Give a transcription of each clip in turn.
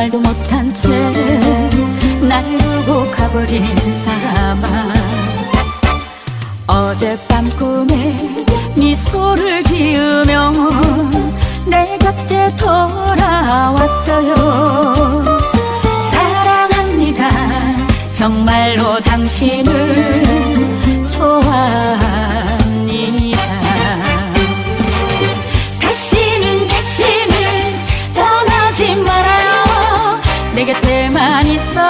말도 못한 채 나를 두고 가버린 사람아. 어젯밤 꿈에 네 미소를 지으며 내 곁에 돌아왔어요. 사랑합니다 정말로 당신을 좋아 내 곁에만 있어.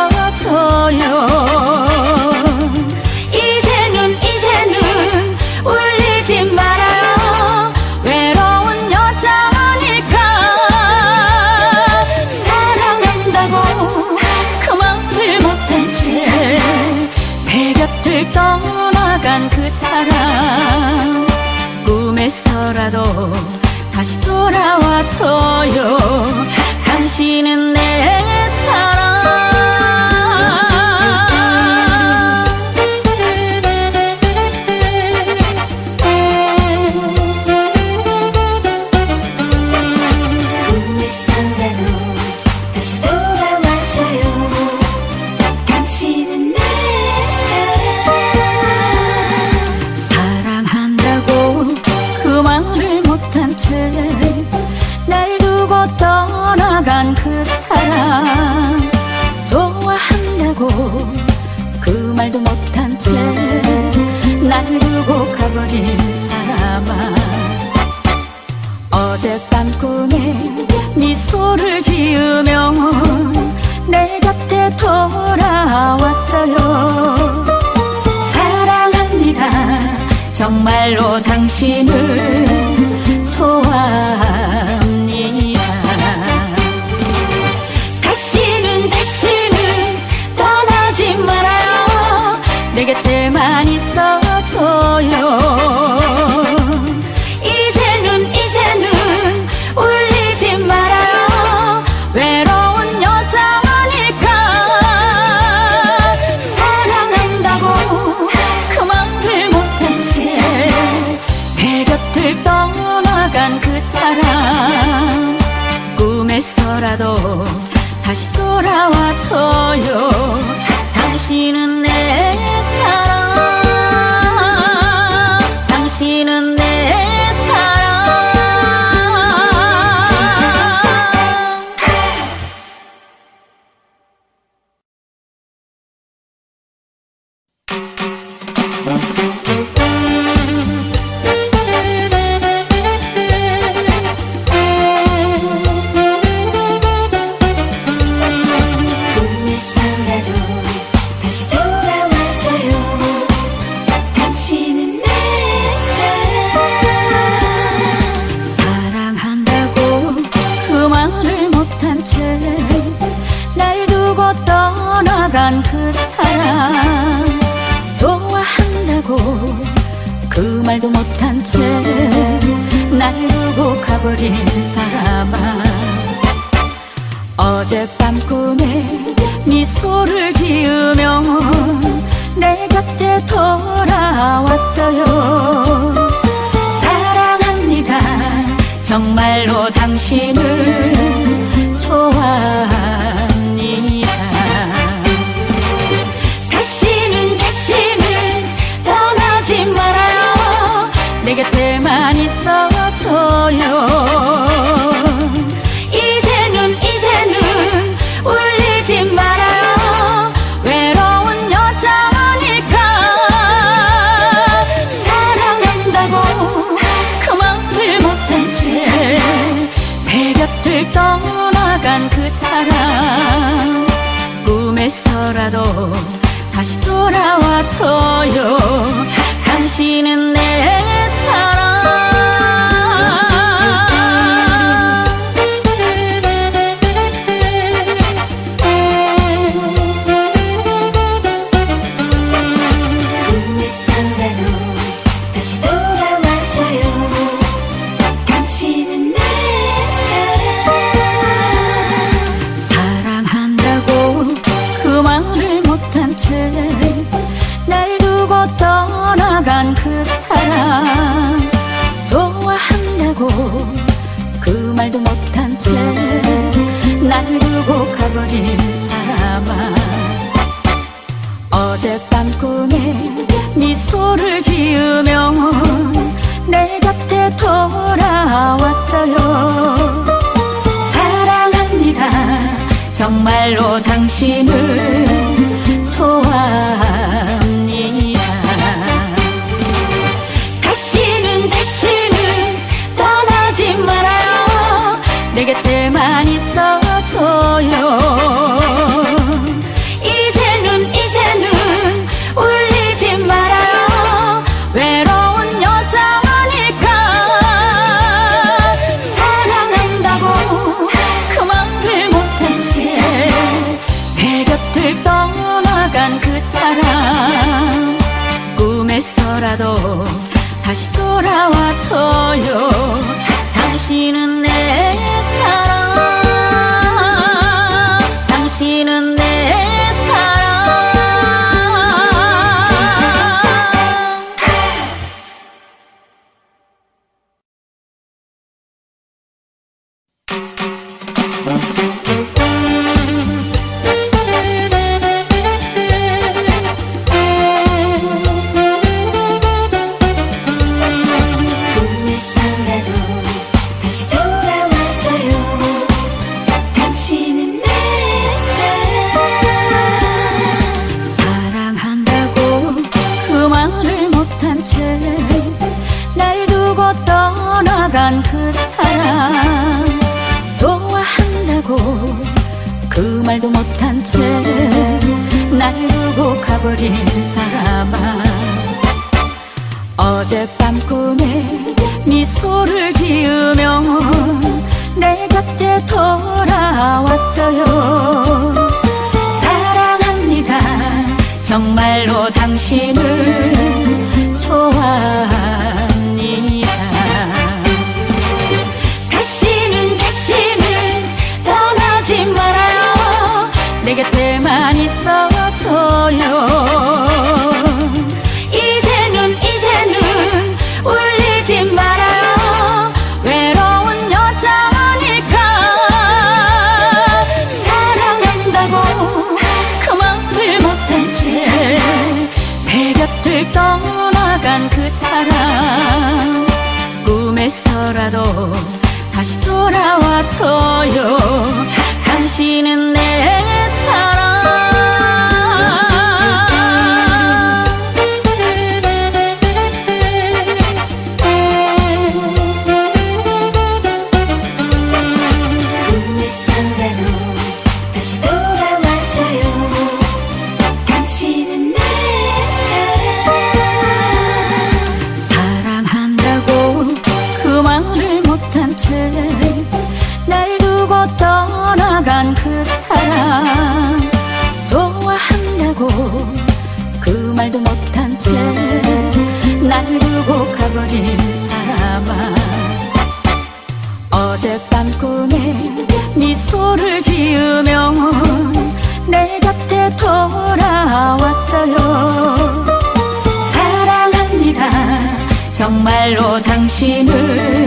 날 두고 가버린 사람아. 어젯밤 꿈에 미소를 지으며 내 곁에 돌아왔어요. 사랑합니다. 정말로 당신을 좋아 말도 못한 채 나를 두고 가버린 사람아. 어젯밤 꿈에 미소를 지으며 내 곁에 돌아왔어요. 사랑합니다 정말로 당신을 다시 돌아와서요. 당신은 가버린 사람아. 어젯밤 꿈에 네 미소를 지으며 내 곁에 돌아왔어요. 사랑합니다. 정말로 당신을 사람아 어젯밤 꿈에 미소를 지으며 내 곁에 돌아왔어요. 날로 당신을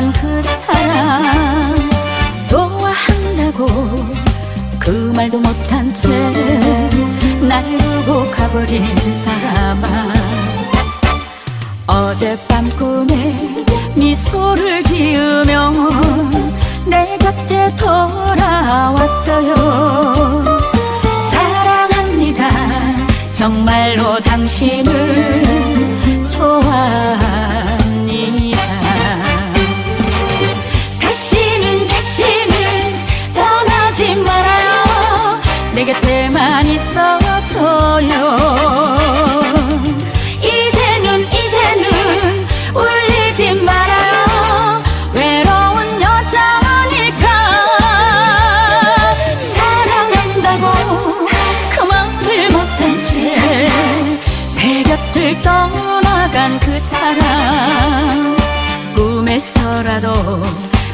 만난 그 사람 좋아한다고 그 말도 못한 채 나를 두고 가버린 사람아. 어젯밤 꿈에 미소를 지으며 내 곁에 돌아왔어요. 사랑합니다. 정말로 당신을 좋아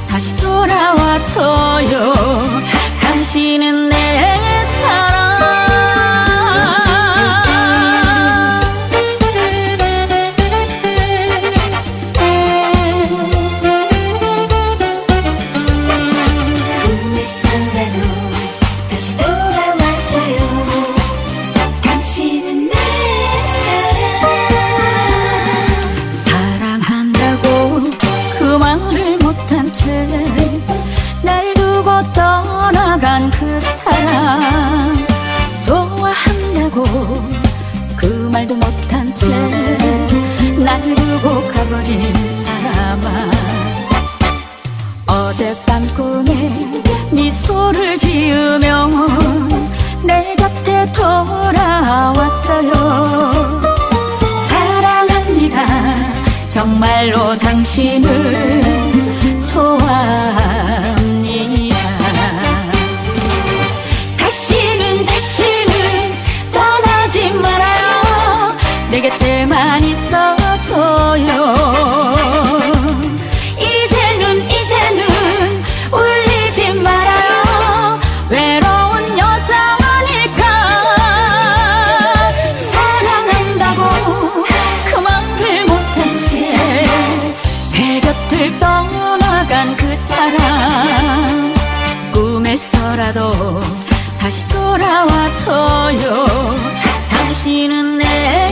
다시 돌아와줘요. 당신은 내 사랑. 떠나간 그 사람 좋아한다고 그 말도 못한 채 날 두고 가버린 사람아. 어젯밤 꿈에 미소를 지으며 내 곁에 돌아왔어요. 사랑합니다. 정말로 돌아와줘요. 당신은 내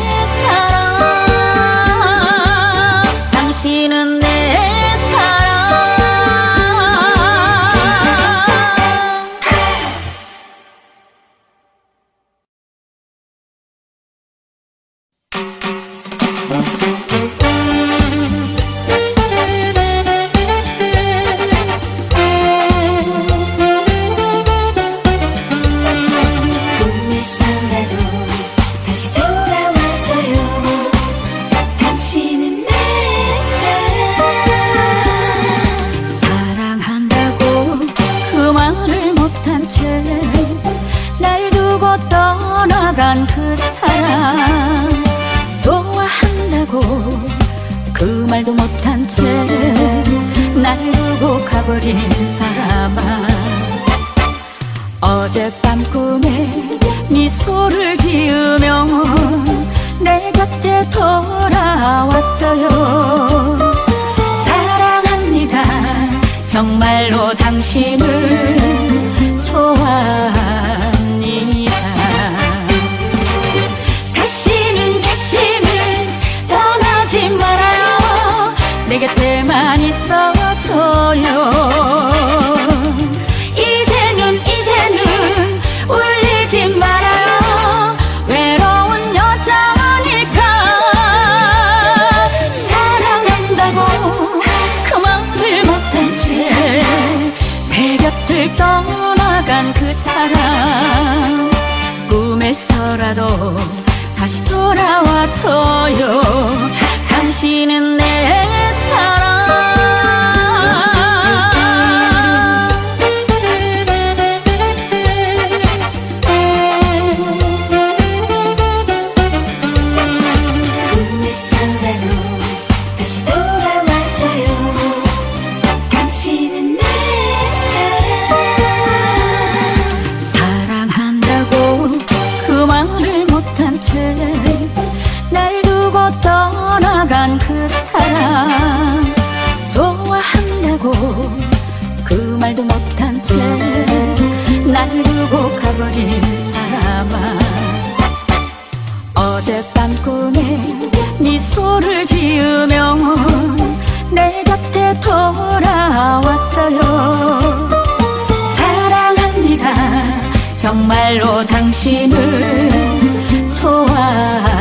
again. 돌아왔어요. 사랑합니다. 정말로 당신을 좋아